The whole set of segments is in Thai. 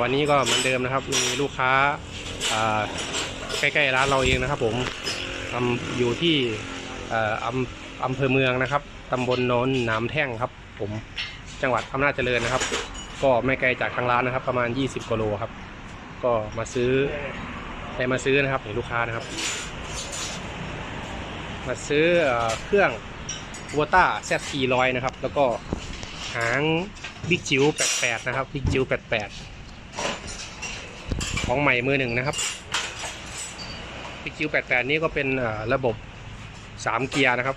วันนี้ก็เหมือนเดิมนะครับ มีลูกค้าใกล้ๆร้านเราเองนะครับ ผมอยู่ที่อำเภอเมืองนะครับตำบลโนนนามแท่งครับ ผมจังหวัดอำนาจเจริญนะครับ ก็ไม่ไกลจากทางร้านนะครับ ประมาณ 20กิโลครับ ก็มาซื้อได้มาซื้อนะครับนี่ลูกค้านะครับ มาซื้อเอ่อเครื่องวอต้าแซทีร้อยนะครับ แล้วก็หางบิ๊กจิ๋ว88 นะครับบิ๊กจิ๋ว88 ของใหม่มือหนึ่งนะครับบิ๊กจิ๋ว88 นี่ก็เป็นระบบ3เกียร์นะครับ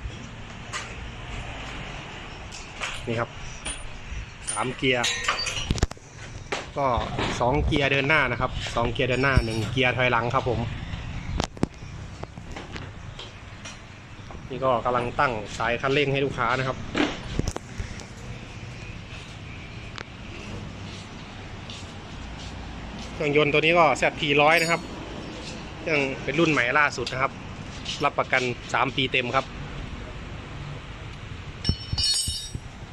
นี่ครับ3เกียร์ก็ 2 เกียร์เดินหน้านะครับ 2 เกียร์เดินหน้า 1 เกียร์ถอยหลังครับผม นี่ก็กำลังตั้งสายคันเร่งให้ลูกค้านะครับ เครื่องยนต์ตัวนี้ก็ ZP100 นะครับเครื่องเป็นรุ่นใหม่ล่าสุดนะครับ รับประกัน 3 ปีเต็มครับ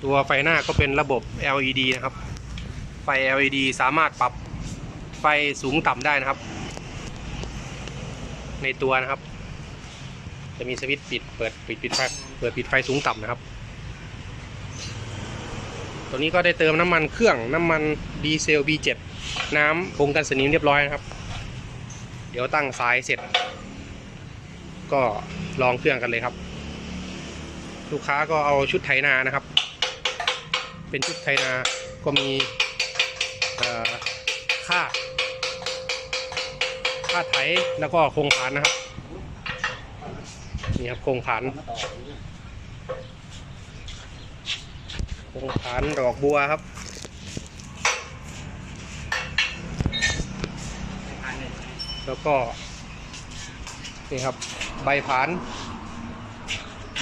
ตัวไฟหน้าก็เป็นระบบ LED นะครับ ไฟ LED สามารถปรับไฟสูงต่ำได้นะครับ ในตัวนะครับ จะมีสวิตช์ปิดเปิดปิดปิดไฟเปิดปิดไฟสูงต่ำนะครับตัวนี้ก็ได้เติมน้ำมันเครื่องน้ำมันดีเซล B7 น้ำปรุงกันสนิมเรียบร้อยนะครับ เดี๋ยวตั้งสายเสร็จ ก็ลองเครื่องกันเลยครับ ลูกค้าก็เอาชุดไถนานะครับ เป็นชุดไถนาก็มีเอ่อคาดคาไถแล้วก็โครงผานนะครับนี่ครับโครงผานโครงผานดอกบัวครับ แล้วก็นี่ครับใบผาน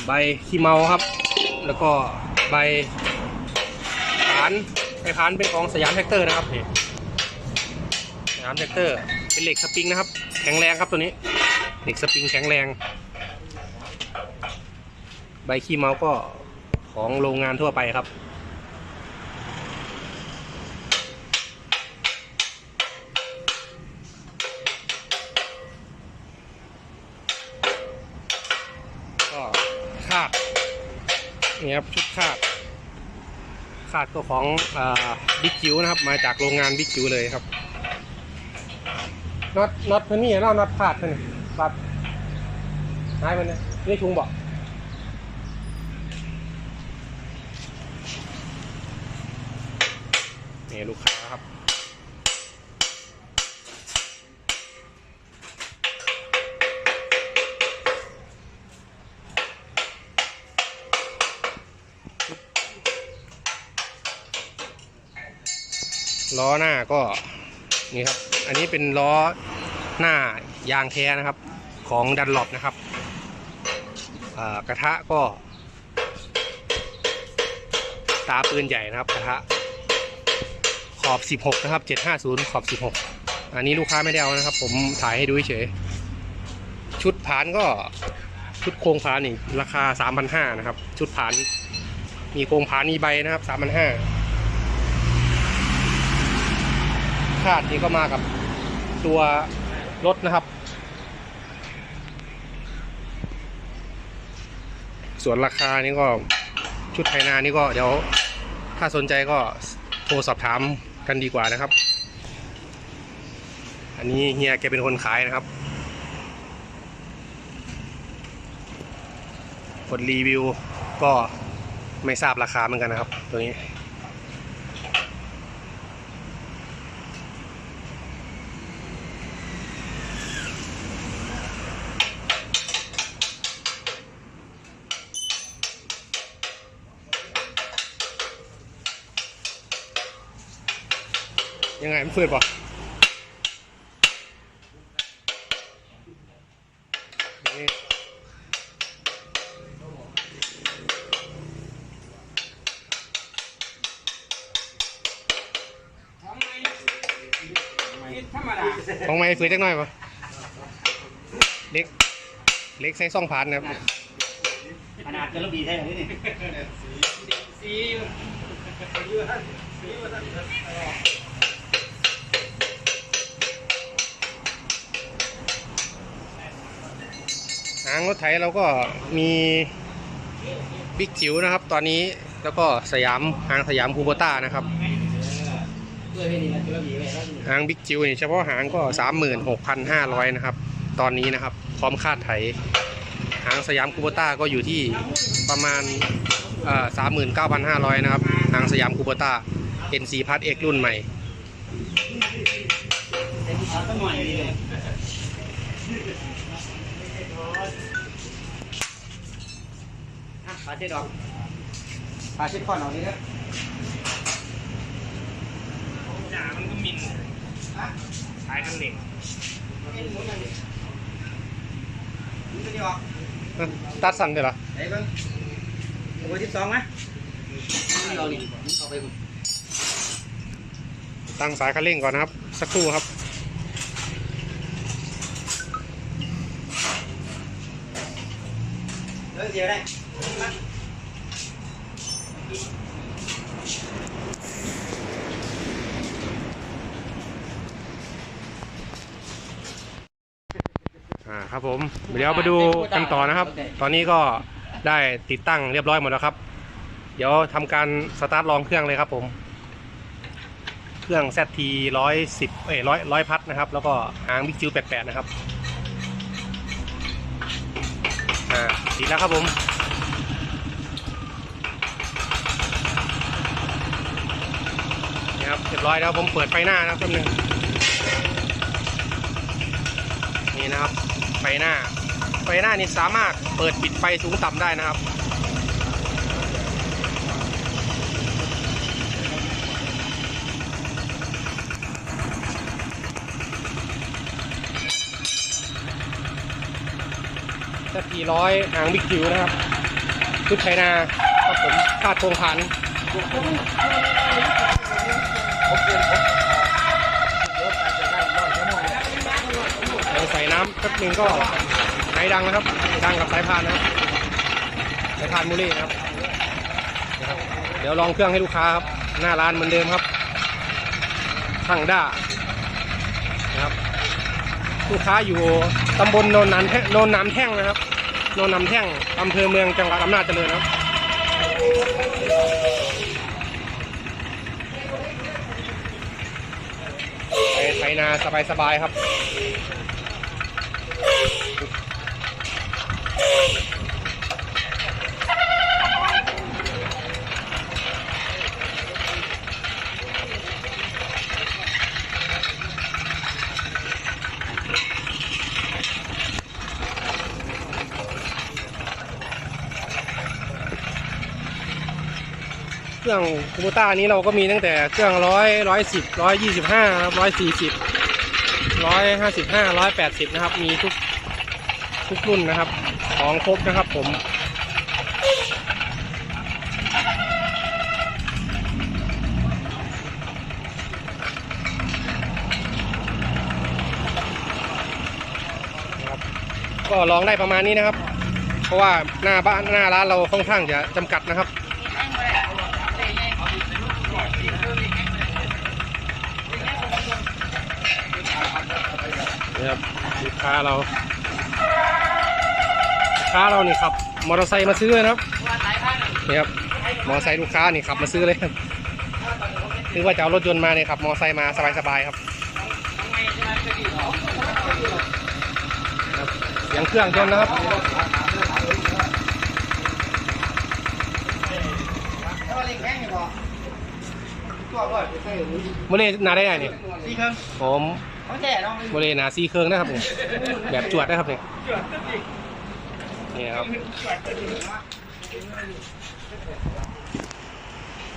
ใบขี้เมาครับ แล้วก็ใบผานใบผานเป็นของสยามแท็กเตอร์นะครับนี่สยามแท็กเตอร์เป็นเหล็กสปริงนะครับ แข็งแรงครับตัวนี้เหล็กสปริงแข็งแรง ใบขี้เมาก็ของโรงงานทั่วไปครับ นี่ครับชุดคาดคาดก็ของบิ๊กจิ๋วนะครับ มาจากโรงงานบิ๊กจิ๋วเลยครับน็อตน็อตเพิ่นนี่เนาะน็อตคาดเพิ่นนี่ครับหายมันเนี่ยนี่ชุงบอกนี่ลูกค้าครับ ล้อหน้าก็นี่ครับ อันนี้เป็นล้อหน้ายางแท้นะครับ ของดันหลบนะครับกระทะก็ ตาปืนใหญ่นะครับกระทะขอบ 16 นะครับ 750 ขอบ 16 อันนี้ลูกค้าไม่ได้เอานะครับ ผมถ่ายให้ดูเฉย ชุดผานก็ชุดโครงผานนี่ราคา 3,500นะครับ ชุดผานมีโครงผานมีใบนะครับ 3,500 คาดนี้ก็มากับตัวรถนะครับ ส่วนราคานี่ก็ชุดไทนานี่ก็เดี๋ยวถ้าสนใจก็โทรสอบถามกันดีกว่านะครับ อันนี้เฮียแกเป็นคนขายนะครับคนรีวิวก็ไม่ทราบราคาเหมือนกันนะครับ ตัวนี้ ยังไงมันฝืดป่ะนี่ของไม่ฝืดจักหน่อยปะเล็ก เล็กใส่ซ่องผ่านนะครับ ขนาดจะระบีแท้ไหนนี่สีางรถไถเราก็มีบิ๊กจิ๋วนะครับ ตอนนี้แล้วก็สยามหางสยามคูโบต้านะครับ หางบิ๊กจิ๋วนี่เฉพาะหางก็ 36,500 นะครับ ตอนนี้นะครับ พร้อมคาดไถ หางสยามคูโบต้าก็อยู่ที่ประมาณเอ่อ39,500นะครับ หางสยามคูโบต้า NC พัท X รุ่นใหม่ ปาเช็ดออกปาเช็ดข้อนออกนี่นะจ่ามันก็มินฮะสายคันเหล็กนี่หมุนอย่างนี้หมุนไปดีออกตัดสั้นเลยเหรอไหนเบิ้งเบอร์ที่สองนะนี่เรานี่เข้าไปบุตั้งสายคันเร่งก่อนนะครับ สักครู่ครับเลิกเดียวได้ อ่าครับผมเดี๋ยวมาดูกันต่อนะครับ ตอนนี้ก็ได้ติดตั้งเรียบร้อยหมดแล้วครับ เดี๋ยวทำการสตาร์ทลองเครื่องเลยครับผม เครื่อง ZT ร้อยสิบเอ้ยร้อยร้อยพัดนะครับ แล้วก็หางบิ๊กจิวแปดนะครับ อ่าติดแล้วครับผมนี่ครับ เรียบร้อยแล้วผมเปิดไฟหน้านะครับแป๊บนึงนี่นะครับ ไฟหน้า ไฟหน้านี่สามารถเปิดปิดไฟสูงต่ำได้นะครับจะกี่ร้อยหางบิ๊กจิ๋วนะครับชุดไถนาครับผมคาดโครงพัน เปลี่ยนผมเดี๋ยวการจะได้ร้องใส่น้ำแป๊บนึงก็หายดังนะครับ ดังกับสายพานนะครับสายพานมูลี่นะครับ เดี๋ยวลองเครื่องให้ลูกค้าครับ หน้าร้านเหมือนเดิมครับช่างด้านะครับ ลูกค้าอยู่ตำบลโนนนันแท่งโนนน้ำแท่งนะครับ โนนน้ำแท่งอำเภอเมืองจังหวัดอำนาจเจริญครับ ไปไถนาสบายๆครับ เครื่องคูโบต้านี้เราก็มีตั้งแต่เครื่องร้อยร้อยสิบร้อยยี่สิบห้าร้อยสี่สิบร้อยห้าสิบห้าร้อยแปดสิบนะครับ มีทุกทุกรุ่นนะครับ ของครบนะครับผมนะครับก็ลองได้ประมาณนี้นะครับ เพราะว่าหน้าบ้านหน้าร้านเราค่อนข้างจะจำกัดนะครับ นี่ครับลูก ค้าเราลูกค้าเรานี่ขับ มอเตอร์ไซค์มาซื้อนะครับนี่ครับมอเตอร์ไซค์ลูกค้านี่ขับมาซื้อเลยครับคือว่าจะเอารถยนต์มาเนี่ยขับมอเตอร์ไซค์มาสบายๆครับครับเสียงเครื่องยนต์นะครับถ้าว่าเล่นแข้งเนี่ยพอตัวก็จะใส่หรือโมเลนาได้ไงเนี่ยสี่เครื่องผมเขาแจ่เนาะโมเลนาซีเครื่องนะครับเนี่ยแบบจวดนะครับเนี่ยนี่ครับ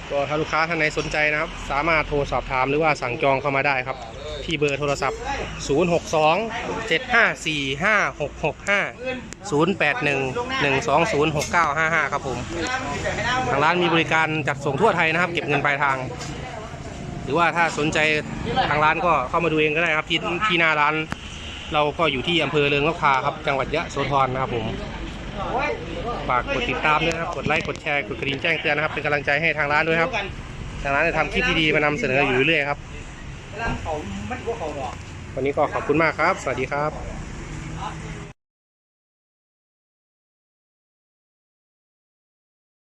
ก็ถ้าลูกค้าท่านไหนสนใจนะครับ สามารถโทรสอบถามหรือว่าสั่งจองเข้ามาได้ครับ ที่เบอร์โทรศัพท์ 062 754 5665 081 120 6955 ครับผม ทางร้านมีบริการจัดส่งทั่วไทยนะครับ เก็บเงินปลายทางห รือว่าถ้าสนใจทางร้านก็เข้ามาดูเองก็ได้ครับที่ที่หน้าร้าน เราก็อยู่ที่อำเภอเริงนกทาครับจังหวัดยะโสธรนะครับผมฝากกดติดตามด้วยนะครับกดไลค์กดแชร์กดกระดิ่งแจ้งเตือนนะครับเป็นกำลังใจให้ทางร้านด้วยครับทางร้านจะทำคลิปดีๆมานำเสนออยู่เรื่อยครับวันนี้ก็ขอบคุณมากครับ สวัสดีครับ